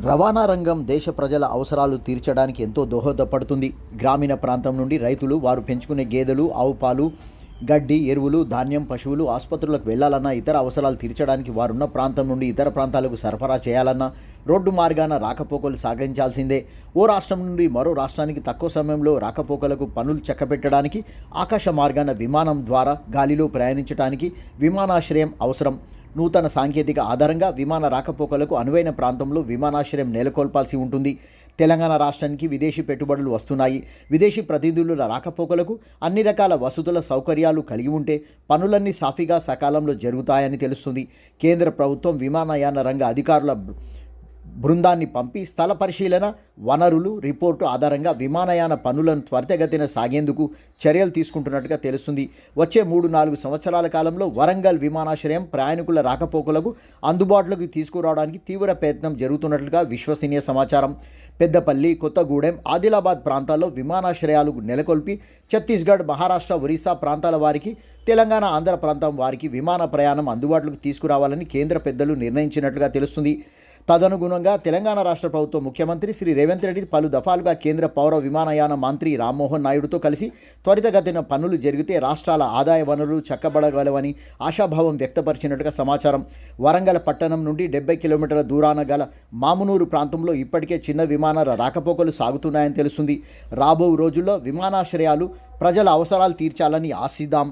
రవాణా రంగం దేశ ప్రజల అవసరాలు తీర్చడానికి ఎంతో దోహదపడుతుంది. గ్రామీణ ప్రాంతం నుండి రైతులు వారు పెంచుకునే గేదెలు ఆవు పాలు గడ్డి ఎరువులు ధాన్యం పశువులు ఆసుపత్రులకు వెళ్ళాలన్నా ఇతర అవసరాలు తీర్చడానికి వారున్న ప్రాంతం నుండి ఇతర ప్రాంతాలకు సరఫరా చేయాలన్నా రోడ్డు మార్గాన రాకపోకలు సాగించాల్సిందే. ఓ రాష్ట్రం నుండి మరో రాష్ట్రానికి తక్కువ సమయంలో రాకపోకలకు పనులు చక్కబెట్టడానికి ఆకాశ మార్గాన విమానం ద్వారా గాలిలో ప్రయాణించడానికి విమానాశ్రయం అవసరం. నూతన సాంకేతిక ఆధారంగా విమాన రాకపోకలకు అనువైన ప్రాంతంలో విమానాశ్రయం నెలకొల్పాల్సి ఉంటుంది. తెలంగాణ రాష్ట్రానికి విదేశీ పెట్టుబడులు వస్తున్నాయి. విదేశీ ప్రతినిధుల రాకపోకలకు అన్ని రకాల వసతుల సౌకర్యాలు కలిగి ఉంటే పనులన్నీ సాఫీగా సకాలంలో జరుగుతాయని తెలుస్తుంది. కేంద్ర ప్రభుత్వం విమానయాన రంగ అధికారుల బృందాన్ని పంపి స్థల పరిశీలన వనరులు రిపోర్టు ఆధారంగా విమానయాన పనులను త్వరితగతిన సాగేందుకు చర్యలు తీసుకుంటున్నట్టుగా తెలుస్తుంది. వచ్చే మూడు నాలుగు సంవత్సరాల కాలంలో వరంగల్ విమానాశ్రయం ప్రయాణికుల రాకపోకలకు అందుబాటులోకి తీసుకురావడానికి తీవ్ర ప్రయత్నం జరుగుతున్నట్లుగా విశ్వసనీయ సమాచారం. పెద్దపల్లి కొత్తగూడెం ఆదిలాబాద్ ప్రాంతాల్లో విమానాశ్రయాలు నెలకొల్పి ఛత్తీస్గఢ్ మహారాష్ట్ర ఒరిస్సా ప్రాంతాల వారికి తెలంగాణ ఆంధ్ర ప్రాంతం వారికి విమాన ప్రయాణం అందుబాటులోకి తీసుకురావాలని కేంద్ర పెద్దలు నిర్ణయించినట్లుగా తెలుస్తుంది. తదనుగుణంగా తెలంగాణ రాష్ట్ర ప్రభుత్వ ముఖ్యమంత్రి శ్రీ రేవంత్ రెడ్డి పలు దఫాలుగా కేంద్ర పౌర విమానయాన మంత్రి రామ్మోహన్ నాయుడుతో కలిసి త్వరితగతిన పనులు జరిగితే రాష్ట్రాల ఆదాయ వనరులు చక్కబడగలవని ఆశాభావం వ్యక్తపరిచినట్టుగా సమాచారం. వరంగల్ పట్టణం నుండి డెబ్బై కిలోమీటర్ల దూరాన గల మామునూరు ప్రాంతంలో ఇప్పటికే చిన్న విమానాల రాకపోకలు సాగుతున్నాయని తెలుస్తుంది. రాబో రోజుల్లో విమానాశ్రయాలు ప్రజల అవసరాలు తీర్చాలని ఆశిద్దాం.